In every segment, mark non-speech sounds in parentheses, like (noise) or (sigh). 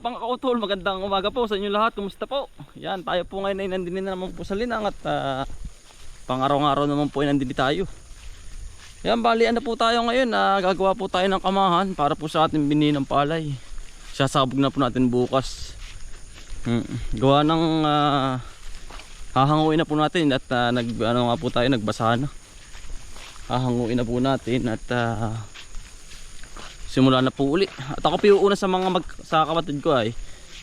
mga kautol? Magandang umaga po sa inyo lahat. Kumusta po? Yan, tayo po ngayon ay nandito na naman po sa Linang at ah, pang-araw-araw naman po ay nandito tayo. Yan, bali ano po tayo ngayon na gagawa po tayo ng kamahan para po sa ating bininang palay. Sasabog na po natin bukas. Hmm. Gawa ng ah, hahanguin na po natin at ah, nag, ano nga po tayo, nagbasa na. Hahanguin na po natin at ah, simula na po uli. At ako po una sa mga mag, sa kapatid ko ay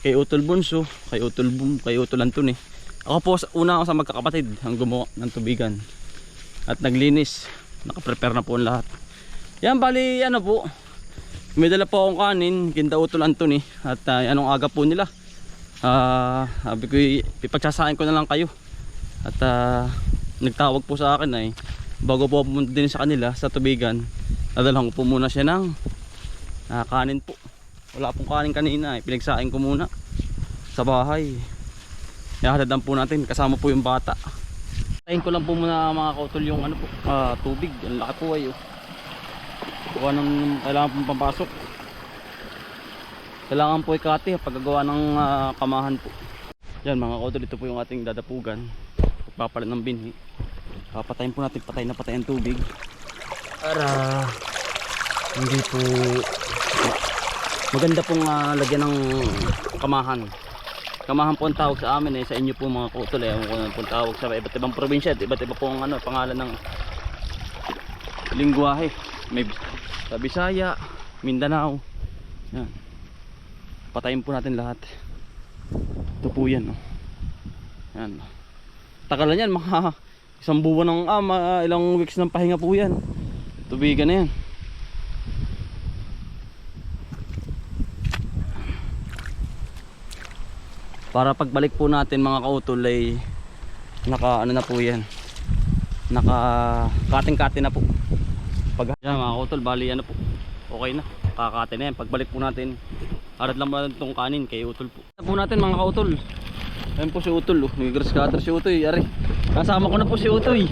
kay Utol Bunso, kay Utol Bum, kay Utol Anton eh. Ako po una ako sa magkakapatid ang gumawa ng tubigan. At naglinis. Nakaprepare na po ang lahat. Yan bali ano po. May dala po akong kanin, kinda Utol Anton eh. At ah, anong aga po nila. Ah, sabi ko ipagsasain ko na lang kayo. At ah, nagtawag po sa akin ay bago po pumunta din sa kanila sa tubigan. Nadalhan ko po muna siya ng Ah, kanin po. Wala pong kanin kanina eh. Pinagsain ko muna sa bahay. Ihahadadan po natin kasama po yung bata. Tayin ko lang po muna mga kautol yung ano po, ah, tubig. Ang laki po ay oh. Gawa ng kailangan pong pampasok. Kailangan po ikati pagkagawa ng ah, kamahan po. Yan mga kautol, ito po yung ating dadapugan. Pagpapalit ng binhi. Papatayin po natin patay na patay ang tubig. Para hindi po maganda pong ah, lagyan ng kamahan. Kamahan po ang tawag sa amin eh sa inyo po mga kutol eh. Kung pong tawag sa iba't ibang probinsya at iba't iba pong ano, pangalan ng lingwahe. May sa Bisaya Mindanao. Yan. Patayin po natin lahat. Ito po yan oh. yan. Tagal na yan mga isang buwan ng ah, ilang weeks ng pahinga po yan. Tubigan na yan para pagbalik po natin mga kautol ay naka ano na po yan. Naka kating kating na po. Pag yan mga kautol bali ano po. Okay na. Kakate na yan. Pagbalik po natin harad lang natin itong kanin kay utol po. Ano po natin mga kautol. Ayun po si utol oh. may grass cutter si utoy ari kasama ko na po si utoy.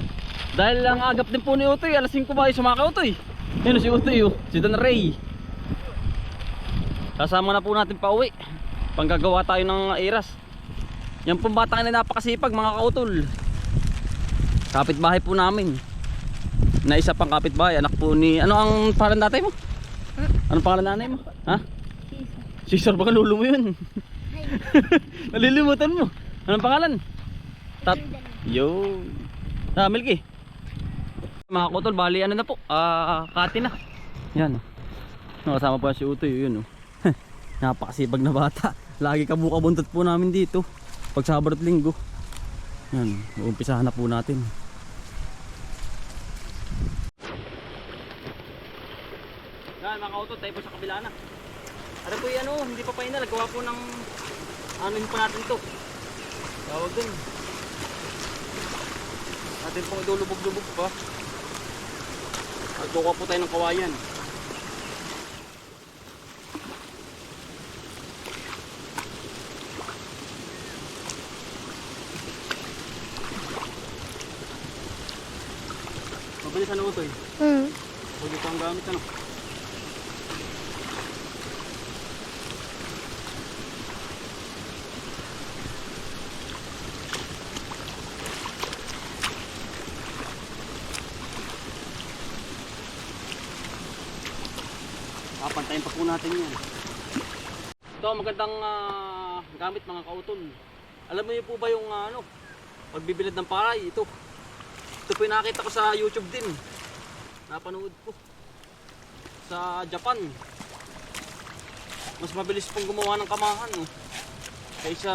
Dahil ang agap din po ni utoy alas 5 ba ay sumaka utoy? Yun si utoy oh. si Don Ray kasama na po natin pa uwi panggagawa tayo ng iras. Yan pong bata na napakasipag mga kautol. Kapitbahay po namin. Na isa pang kapitbahay anak po ni ano ang pangalan tatay mo? anong pangalan nanay mo? ha? Caesar baka lulo mo yun. (laughs) Nalilimutan mo. Anong pangalan? Tat yo. Ah Milky. Mga kautol bali ano na po? Ah kati na. Yan. Nakasama pa si Utoy yun oh. (laughs) Napakasipag na bata lagi kabuka buntot po namin dito. Pag Sabado at Linggo. Yan uumpisahan na po natin. Yan mga kautot tayo po sa kabila na. Ano po yan oh? Hindi pa pa ina nagawa po ng ano yun natin to. Tawag dun natin pong idulubog-lubog pa. At po tayo ng kawayan Mabilis ano eh. Hmm. Huwag ito ang gamit ano. Papantayin pa po natin yan. Ito magandang ah, gamit mga kautol. Alam mo yun po ba yung ah, ano, pagbibilad ng paray? Ito. Ito po nakita ko sa YouTube din. Napanood ko. Sa Japan. Mas mabilis pong gumawa ng kamahan. Oh. Kaysa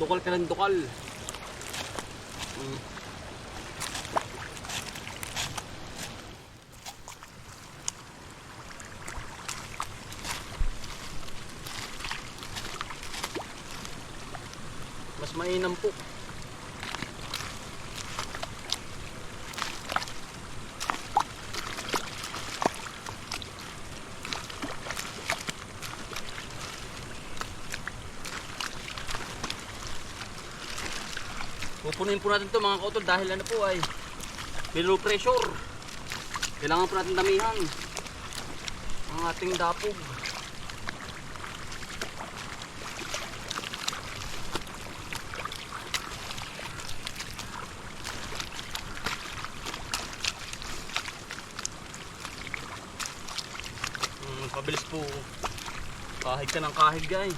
dukal ka ng dukal. Mm. Mas mainam po. punin po natin to mga kautol dahil ano po ay below pressure. Kailangan po natin damihan ang ating dapog. Hmm, pabilis po. Kahig ka ng kahig, guys.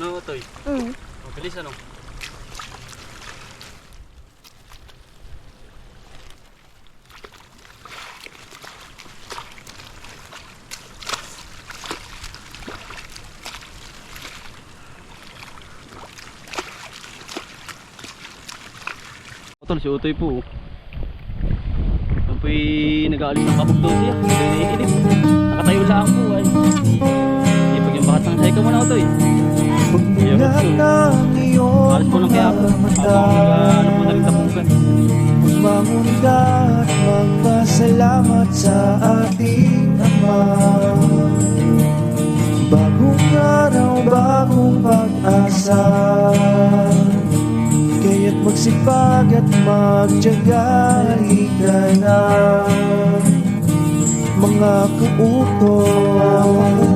Ano ito eh? Mm. Mabilis ano? Utol, si Utoy po. Ito po'y nag-aalis ng kabog siya. Ito yung naiinip. Nakatayo lang po ay. Hindi pag yung bakit ng sayo ka muna Utoy. Ng iyong Alas po ng kaya po. Ano po na rin tapugan. Magmamunda at magpasalamat sa ating Ama Bagong araw, bagong pag-asa Kaya't magsipag at magtyaga Halika na Mga kautoy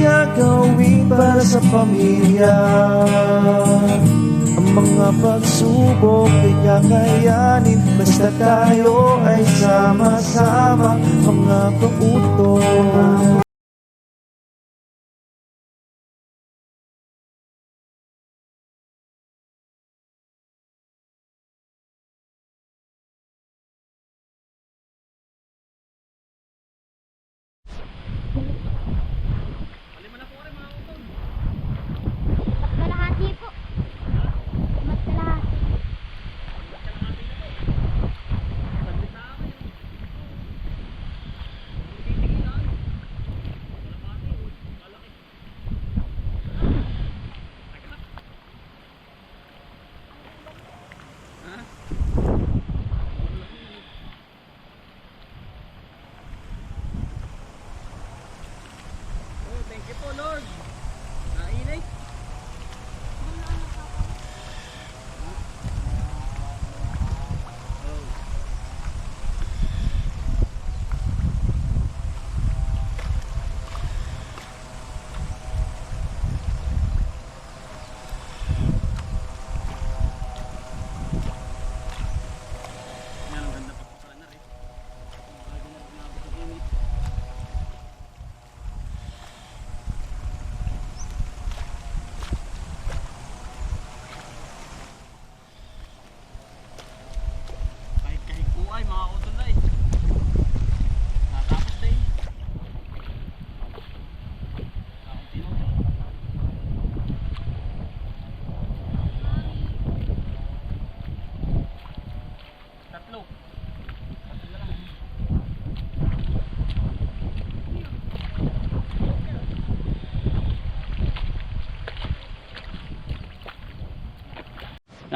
gagawin para sa pamilya. Ang mga pagsubok ay kakayanin Basta tayo ay sama-sama Mga kauto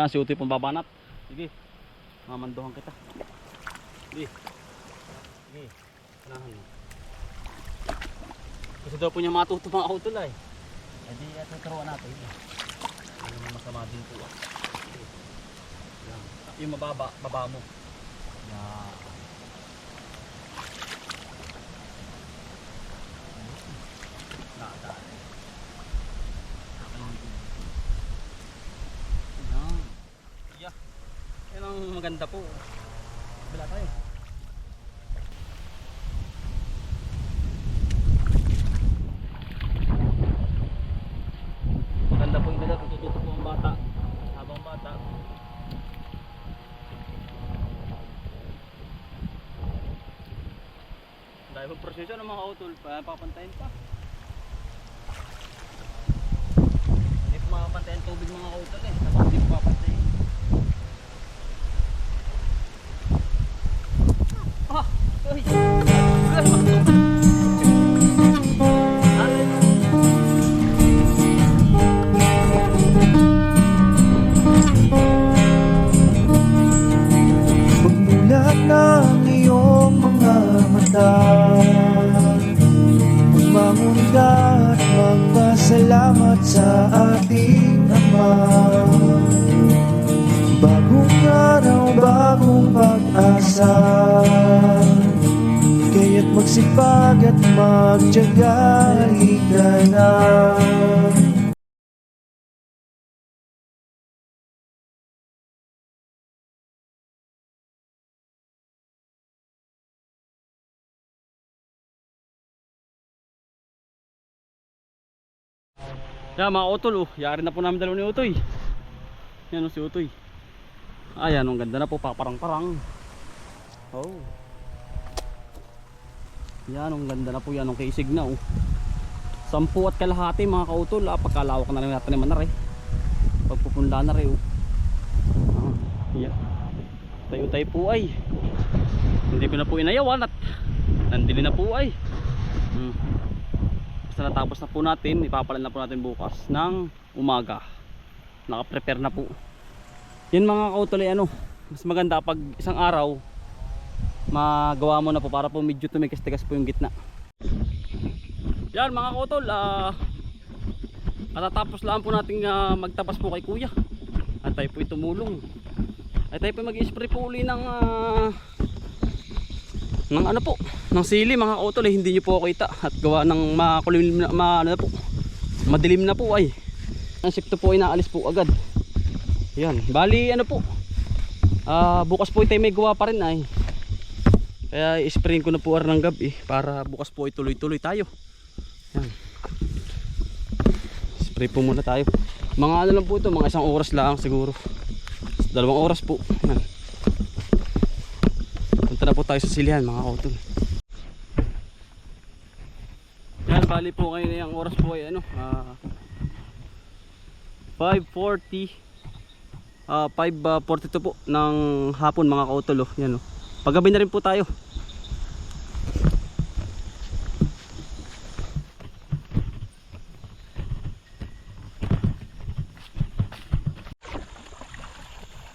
Yan, si Utoy pong babanat. Sige. Mamanduhan kita. Sige. Sige. Panahan mo. Gusto daw po niya matuto mga utol ay. Eh di uh, tuturuan natin. Ano naman masama din po. ah. Yan. Yung mababa, baba mo. Yan. Nakadali. Yan. Yeah. Yan ang maganda po. Bila tayo. Maganda po yung dala. Tututo po bata. Habang bata. Dahil po proseso ng mga utol pa, papantayin pa. Hindi po makapantayin tubig mga utol eh. Yan mga utol oh, yari na po namin dalawa ni Utoy. Yan oh, si Utoy. Ayan, ang ganda na po, paparang-parang. Oh. Yan, ang ganda na po yan, ang kaisig na oh. Sampu at kalahati mga kautol, ah, pagkalawak na rin natin naman na rin. Pagpupunla na rin oh. Ah, yan. Tayo-tayo po ay. Hindi ko na po inayawan at nandili na po ay. Hmm. Basta natapos na po natin, ipapalan na po natin bukas ng umaga. Naka-prepare na po. Yan mga kautol ay ano, mas maganda pag isang araw magawa mo na po para po medyo tumigas-tigas po yung gitna. Yan mga kautol, ah katatapos lang po natin ah, magtapas po kay kuya. At tayo po tumulong. At tayo po mag-spray po uli ng ah, ng ano po, ng sili mga kautol eh, hindi nyo po kita at gawa ng makulim na, ma, ano na po, madilim na po ay. Ang sikto po ay naalis po agad. Yan, bali ano po, ah bukas po tayo may gawa pa rin ay. Kaya i-sprayin ko na po ng gabi para bukas po ay tuloy-tuloy tayo. Yan. Spray po muna tayo. Mga ano lang po ito, mga isang oras lang siguro. Dalawang oras po. Yan. Na po tayo sa silihan mga kautol. Yan, bali po ngayon yung oras po ay ano, ah 5.40 ah 5.42 po ng hapon mga kautol oh. Yan oh. Paggabi na rin po tayo.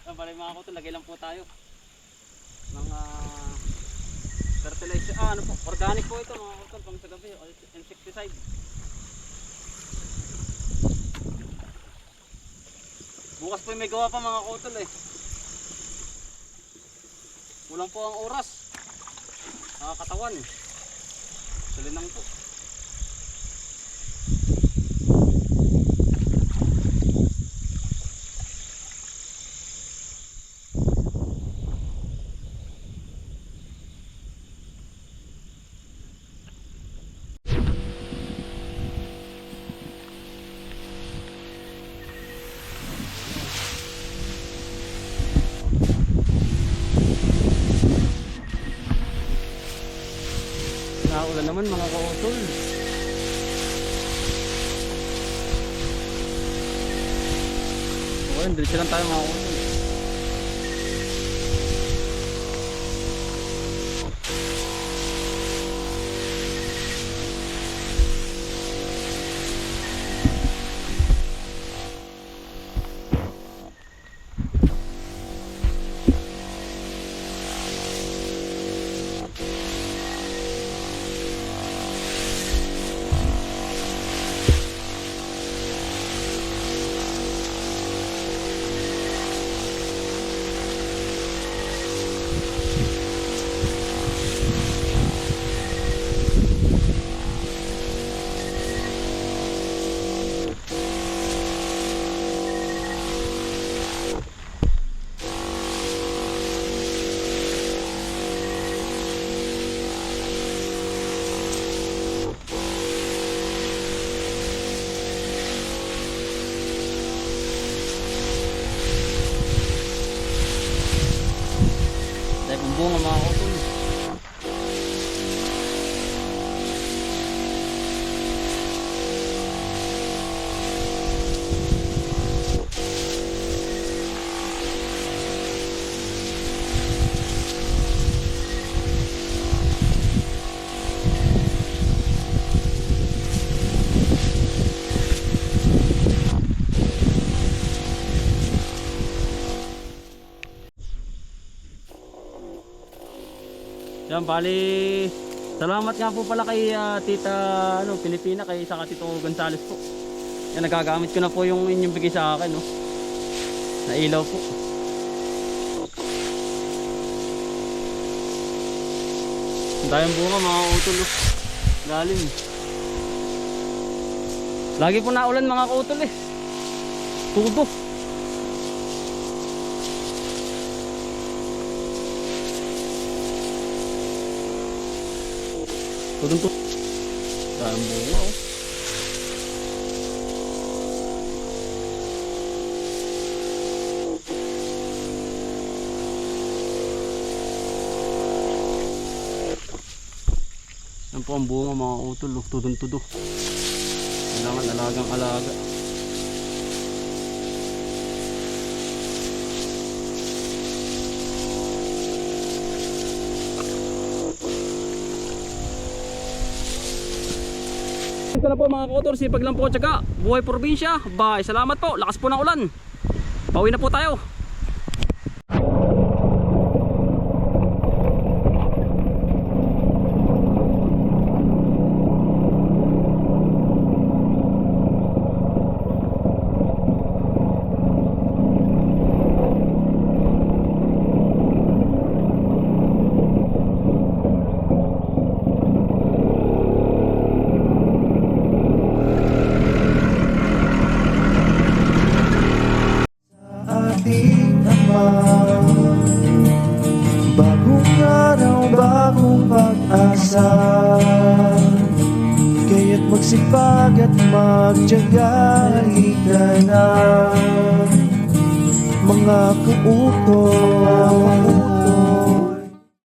Ah, bali mga kautol, lagay lang po tayo ng ah, fertilizer. Ah, ano po, organic po ito mga kautol, pang sa gabi, o insecticide. Bukas po may gawa pa mga kautol eh. Kulang po ang oras. Nakakatawan. Salinang po. Naman mga kautol. Okay, diretso lang tayo mga kautol. Dahil kung bunga Yan, bali, salamat nga po pala kay ah, Tita ano, Pilipina, kay saka Tito Gonzales po. Yan, nagagamit ko na po yung inyong bigay sa akin. No? Na ilaw po. Dahil bunga mga utol. oh. Lalim. Lagi po naulan mga kautol eh. Tudo. Tudong to. Dahil bunga oh. Yan po ang bunga mga utol, oh. tudong tudo. Kailangan alagang alaga. Ito na po mga kotor, sipag lang po tsaka buhay probinsya. Bye, salamat po, lakas po ng ulan. Pauwi na po tayo.